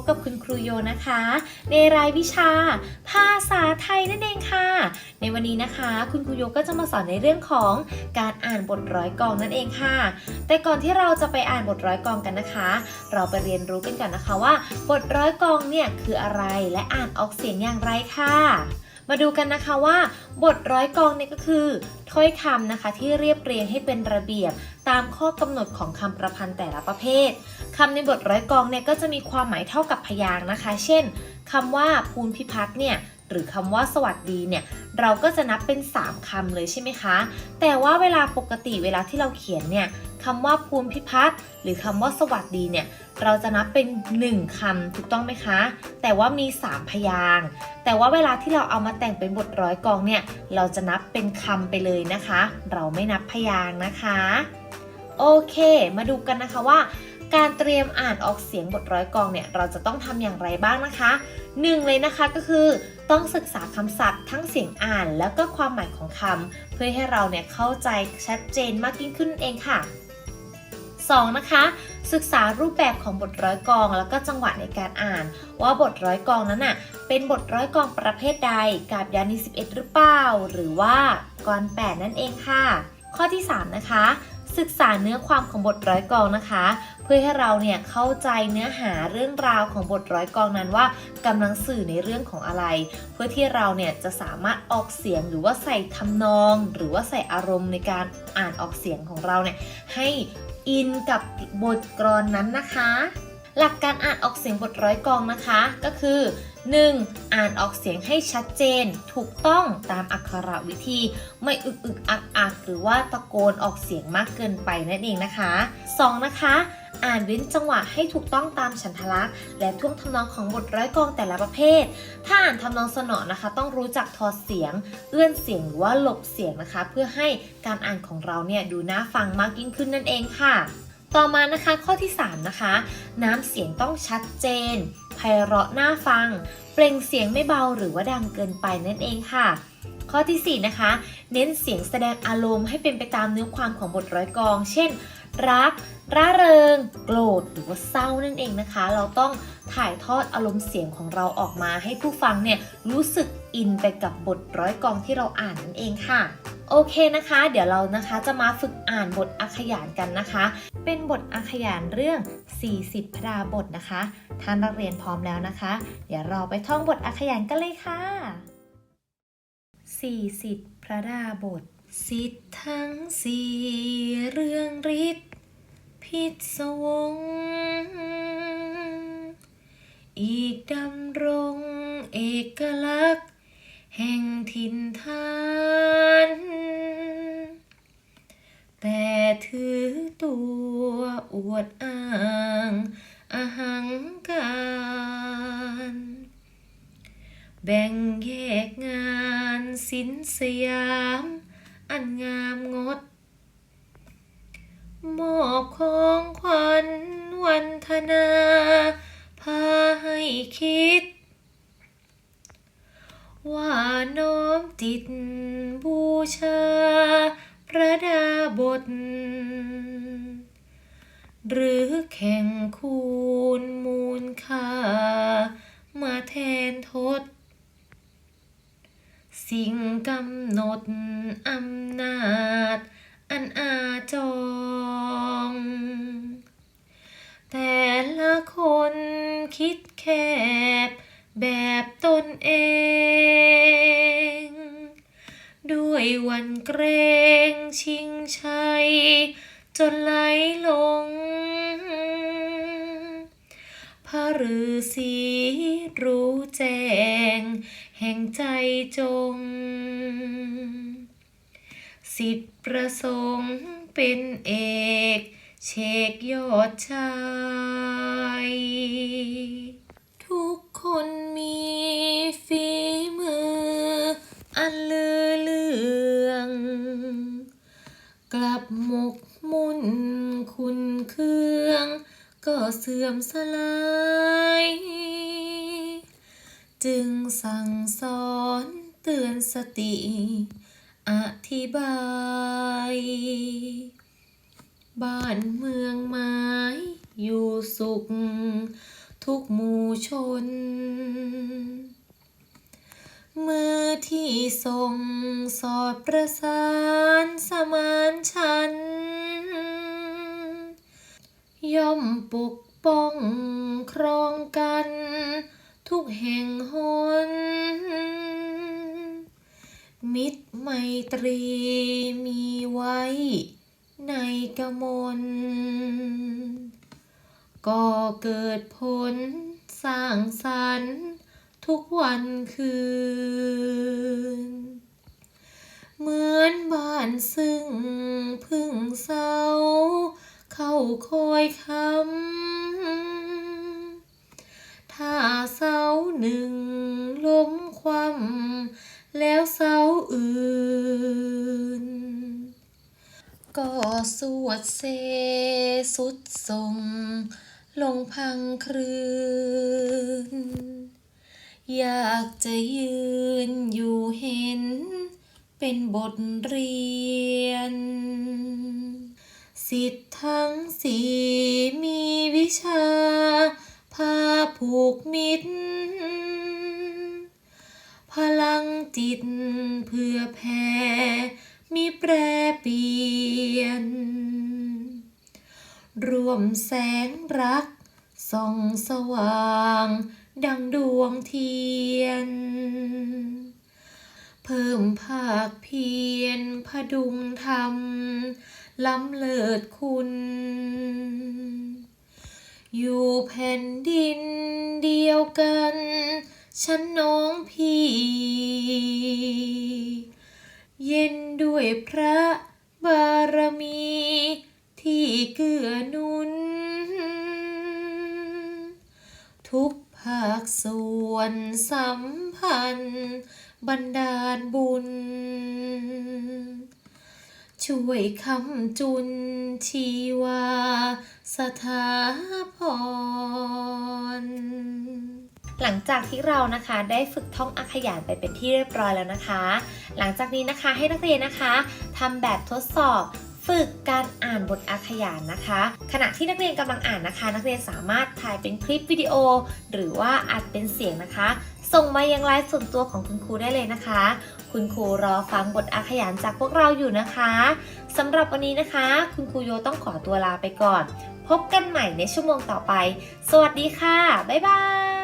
บกับคุณครูโยนะคะ ในรายวิชา ภาษาไทยนั่นเองค่ะ ในวันนี้นะคะ คุณครูโยก็จะมาสอนในเรื่องของการอ่านบทร้อยกองนั่นเองค่ะ แต่ก่อนที่เราจะไปอ่านบทร้อยกองกันนะคะ เราไปเรียนรู้กันก่อนนะคะว่า บทร้อยกองเนี่ยคืออะไรและอ่านออกเสียงอย่างไรค่ะมาดูกันนะคะว่า บทร้อยกองเนี่ยก็คือ ถ้อยคำนะคะที่เรียบเรียงให้เป็นระเบียบ ตามข้อกำหนดของคำประพันธ์แต่ละประเภท คำในบทร้อยกองเนี่ยก็จะมีความหมายเท่ากับพยางนะคะ เช่นคำว่าภูนพิพัฒน์เนี่ยหรือคำว่าสวัสดีเนี่ยเราก็จะนับเป็น 3คำเลยใช่ไหมคะ แต่ว่าเวลาปกติเวลาที่เราเขียนเนี่ยคำว่าภูมิพิพัฒน์หรือคำว่าสวัสดีเนี่ยเราจะนับเป็น 1คำถูกต้องไหมคะ แต่ว่ามี 3 พยางแต่ว่าเวลาที่เราเอามาแต่งเป็นบทร้อยกองเนี่ยเราจะนับเป็นคำไปเลยนะคะ เราไม่นับพยางนะคะ โอเค มาดูกันนะคะว่า การเตรียมอ่านออกเสียงบทร้อยกองเนี่ยเราจะต้องทำอย่างไรบ้างนะคะหนึ่งเลยนะคะก็คือต้องศึกษาคำศัพท์ทั้งเสียงอ่านแล้วก็ความหมายของคำเพื่อให้เราเนี่ยเข้าใจชัดเจนมากยิ่งขึ้นเองค่ะ 2. นะคะศึกษารูปแบบของบทร้อยกอง แล้วก็จังหวะในการอ่าน ว่าบทร้อยกองนั้นน่ะเป็นบทร้อยกองประเภทใดกาบยานี11 หรือเปล่า หรือว่ากร8นั่นเองค่ะ ข้อที่ 3 นะคะ ศึกษาเนื้อความของบทร้อยกองนะคะ พื่อให้เราเนี่ยเข้าใจเนื้อหาเรื่องราวของบทร้อยกองนั้นว่ากำลังสื่อในเรื่องของอะไร เพื่อที่เราเนี่ยจะสามารถออกเสียงหรือว่าใส่ทำนอง หรือว่าใส่อารมณ์ในการอ่านออกเสียงของเราเนี่ยให้อินกับบทกรอนนั้นนะคะ หลักการอ่านออกเสียงบทร้อยกองนะคะ ก็คือ 1. อ่านออกเสียงให้ชัดเจน ถูกต้องตามอักขระวิธี ไม่อึกอึกอักอักหรือว่าตะโกนออกเสียงมากเกินไปนั่นเองนะคะ 2. นะคะ อ่านเว้นจังหวะให้ถูกต้องตามฉันทลักษณ์และท่วงทำนองของบทร้อยกองแต่ละประเภท ถ้าอ่านทำนองสนอนะคะ ต้องรู้จักทอเสียง เอื้อนเสียงหรือว่าหลบเสียงนะคะ เพื่อให้การอ่านของเราเนี่ยดูน่าฟังมากยิ่งขึ้นนั่นเองค่ะ ต่อมานะคะข้อที่ 3 นะคะ น้ำเสียงต้องชัดเจนไพเราะน่าฟัง เปล่งเสียงไม่เบาหรือว่าดังเกินไปนั่นเองค่ะ ข้อทีสี่ 4 นะคะ เน้นเสียงแสดงอารมณ์ให้เป็นไปตามเนื้อความของบทร้อยกอง เช่น รัก ร่าเริง โกรธ หรือว่าเศร้านั่นเองนะคะ เราต้องถ่ายทอดอารมณ์เสียงของเราออกมาให้ผู้ฟังเนี่ยรู้สึกอินไปกับบทร้อยกองที่เราอ่านนั่นเองค่ะ โอเคนะคะ เดี๋ยวเรานะคะจะมาฝึกอ่านบทอักขยานกันนะคะ เป็นบทอักขยานเรื่อง 40 พระดาบทนะคะท่านนักเรียนพร้อมแล้วนะคะ เดี๋ยวเราไปท่องบทอักขยานกันเลยค่ะ 40 พระดาบท สิทธิ์ทั้งสี่เรื่องฤทธิ์พิศวง อีกดำรงเอกลักษณ์ แห่งถิ่นฐาน แต่ถือตัวอวดอ้างอาหังการ แบ่งแยกงานสินสยาม อันงามงด มอบของขวัญวันธนา พาให้คิด ว่าน้อมจิตบูชา ระดาบท หรือแข่งคูณมูลค่า มาแทนทด สิ่งกำหนดอำนาจ อันอาจอง แต่ละคนคิดแคบแบบตนเอง ด้วยวันเกรงชิงชัย จนไหลลง พระฤาษีรู้แจ้ง แห่งใจจง สิทธิประสงค์เป็นเอก เชกยอดชาย ทุกคนมี เสื่อมสลายจึงสั่งสอนเตือนสติ อธิบาย บ้านเมืองไม้อยู่สุข ทุกหมู่ชน มือที่ส่งสอดประสานสมานฉัน ย่อมปก ป้องครองกัน ทุกแห่งหน มิตรไมตรีมีไว้ในกมลก็เกิดผลสร้างสรรค์ทุกวันคืน เหมือนบ้านซึ่งพึ่งเศร้า เข้าคอยคำถ้าเสาหนึ่งล้มคว่ำแล้วเสาอื่น ก็สวดเซสุดทรงลงพังคลืน อยากจะยืนอยู่เห็นเป็นบทเรียน สิทธิ์ทั้งสี่มีวิชาพาผูกมิตร พลังจิตเพื่อแผ่มีแปรเปลี่ยน รวมแสงรักส่องสว่าง ดังดวงเทียน เพิ่มภาคเพียรพดุงธรรม ล้ำเลิศคุณ อยู่แผ่นดินเดียวกัน ฉันน้องพี่ เย็นด้วยพระบารมี ที่เกื้อนุน ทุกภาคส่วนสัมพันธ์ บันดาลบุญ ช่วยคำจุนชีวา สถาพร หลังจากที่เรานะคะได้ฝึกท่องอักขยานไปเป็นที่เรียบร้อยแล้วนะคะ หลังจากนี้นะคะให้นักเรียนนะคะทำแบบทดสอบ ฝึกการอ่านบทอักขยานนะคะ ขณะที่นักเรียนกำลังอ่านนะคะ นักเรียนสามารถถ่ายเป็นคลิปวิดีโอ หรือว่าอัดเป็นเสียงนะคะ ส่งมายังไลน์ส่วนตัวของคุณครูได้เลยนะคะ คุณครูรอฟังบทอักขยานจากพวกเราอยู่นะคะสำหรับวันนี้นะคะ คุณครูโยต้องขอตัวลาไปก่อน พบกันใหม่ในชั่วโมงต่อไป สวัสดีค่ะ บ๊ายบาย